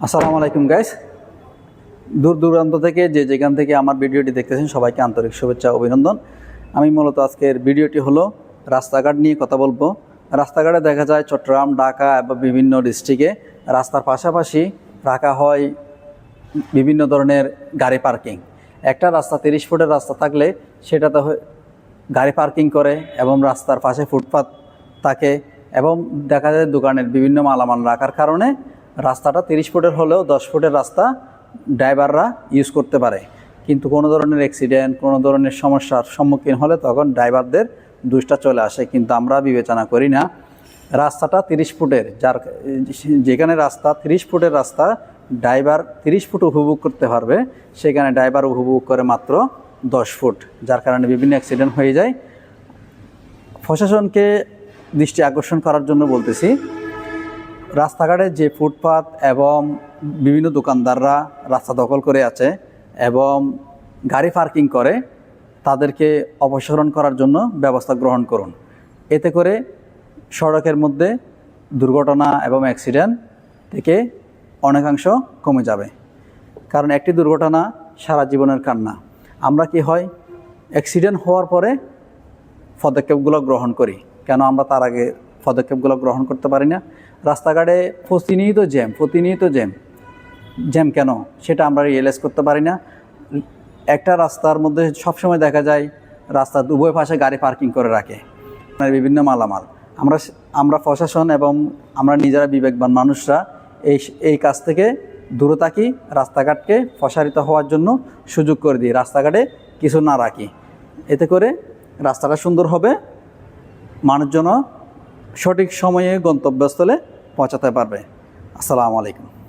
আসসালামু আলাইকুম গাইস দূর দূরান্ত থেকে যে যেখান থেকে আমার ভিডিওটি দেখতেছেন, সবাইকে আন্তরিক শুভেচ্ছা, অভিনন্দন। আমি মূলত আজকের ভিডিওটি হলো রাস্তাঘাট নিয়ে কথা বলব। রাস্তাঘাটে দেখা যায় চট্টগ্রাম, ঢাকা এবং বিভিন্ন ডিস্ট্রিক্টে রাস্তার পাশাপাশি রাখা হয় বিভিন্ন ধরনের গাড়ি পার্কিং একটা রাস্তা তিরিশ ফুটের রাস্তা থাকলে সেটাতে গাড়ি পার্কিং করে এবং রাস্তার পাশে ফুটপাত থাকে এবং দেখা যায় দোকানের বিভিন্ন মালামাল রাখার কারণে রাস্তাটা তিরিশ ফুটের হলেও দশ ফুটের রাস্তা ড্রাইভাররা ইউজ করতে পারে। কিন্তু কোনো ধরনের অ্যাক্সিডেন্ট কোনো ধরনের সমস্যার সম্মুখীন হলে তখন ড্রাইভারদের দুষ্টা চলে আসে। কিন্তু আমরা বিবেচনা করি না। রাস্তাটা তিরিশ ফুটের, যার যেখানে রাস্তা তিরিশ ফুটের রাস্তা, ড্রাইভার তিরিশ ফুট উপভোগ করতে পারবে, সেখানে ড্রাইভার উপভোগ করে মাত্র দশ ফুট, যার কারণে বিভিন্ন অ্যাক্সিডেন্ট হয়ে যায়। প্রশাসনকে দৃষ্টি আকর্ষণ করার জন্য বলতেছি রাস্তাঘাটে যে ফুটপাত এবং বিভিন্ন দোকানদাররা রাস্তা দখল করে আছে এবং গাড়ি পার্কিং করে, তাদেরকে অপসারণ করার জন্য ব্যবস্থা গ্রহণ করুন। এতে করে সড়কের মধ্যে দুর্ঘটনা এবং অ্যাক্সিডেন্ট থেকে অনেকাংশ কমে যাবে। কারণ একটি দুর্ঘটনা সারা জীবনের কান্না। আমরা কি হয়, অ্যাক্সিডেন্ট হওয়ার পরে পদক্ষেপগুলো গ্রহণ করি। কেন আমরা তার আগে পদক্ষেপগুলো গ্রহণ করতে পারি না। রাস্তাঘাটে প্রতিনিয়ত জ্যাম প্রতিনিয়ত জ্যাম। জ্যাম কেন? সেটা আমরা রিয়েলাইজ করতে পারি না। একটা রাস্তার মধ্যে সবসময় দেখা যায় রাস্তার উভয় পাশে গাড়ি পার্কিং করে রাখে। মানে বিভিন্ন মালামাল। আমরা আমরা প্রশাসন এবং আমরা নিজেরা বিবেকবান মানুষরা এই এই কাজ থেকে দূরে থাকি, রাস্তাঘাটকে প্রসারিত হওয়ার জন্য সুযোগ করে দিই, রাস্তাঘাটে কিছু না রাখি। এতে করে রাস্তাটা সুন্দর হবে মানুষজন সঠিক সময়ে গন্তব্যস্থলে পৌঁছাতে পারবে। আসসালামু আলাইকুম।